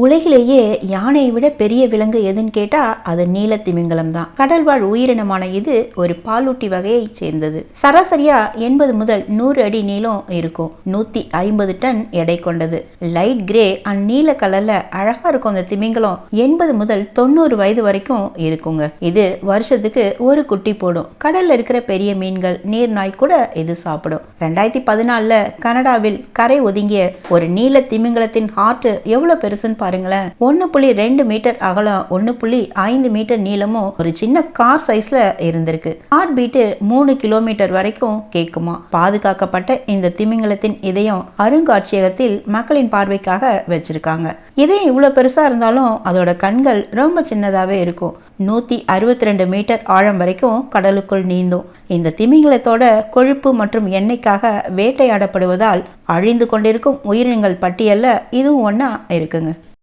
உலகிலேயே யானையை விட பெரிய விலங்கு எதுன்னு கேட்டா அது நீலத்திமிங்கலம் தான். கடல்வாழ் உயிரினமான இது ஒரு பாலூட்டி வகையை சேர்ந்தது. சராசரியா எண்பது முதல் நூறு அடி நீளம் இருக்கும். நூத்தி ஐம்பது டன் எடை கொண்டது. லைட் கிரே அண்ட் நீல கலர்ல அழகா இருக்கும் அந்த திமிங்கலம் எண்பது முதல் தொண்ணூறு வயது வரைக்கும் இருக்குங்க. இது வருஷத்துக்கு ஒரு குட்டி போடும். கடல்ல இருக்கிற பெரிய மீன்கள் நீர் நாய் கூட இது சாப்பிடும். ரெண்டாயிரத்தி பதினாலுல கனடாவில் கரை ஒதுங்கிய ஒரு நீல திமிங்கலத்தின் ஹார்ட் எவ்வளவு பெருசுன்னு பாருங்களேன். ஒன்னு புள்ளி ரெண்டு மீட்டர் அகலம் ஒன்னு புள்ளி ஐந்து மீட்டர் நீளமும் ஒரு சின்ன கார் சைஸ்ல இருந்திருக்கு. ஹார்ட் பீட்டு மூணு கிலோமீட்டர் வரைக்கும் கேட்குமா. பாதுகாக்கப்பட்ட இந்த திமிங்கலத்தின் இதயம் அருங்காட்சியகத்தில் மக்களின் பார்வைக்காக வச்சிருக்காங்க. இதயம் இவ்வளவு பெருசா இருந்தாலும் அதோட கண்கள் ரொம்ப சின்னதாவே இருக்கும். நூத்தி அறுபத்தி ரெண்டு மீட்டர் ஆழம் வரைக்கும் கடலுக்குள் நீந்தும். இந்த திமிங்கலத்தோட கொழுப்பு மற்றும் எண்ணெய்க்காக வேட்டையாடப்படுவதால் அழிந்து கொண்டிருக்கும் உயிரினங்கள் பட்டியல்ல இதுவும் ஒன்றா இருக்குங்க.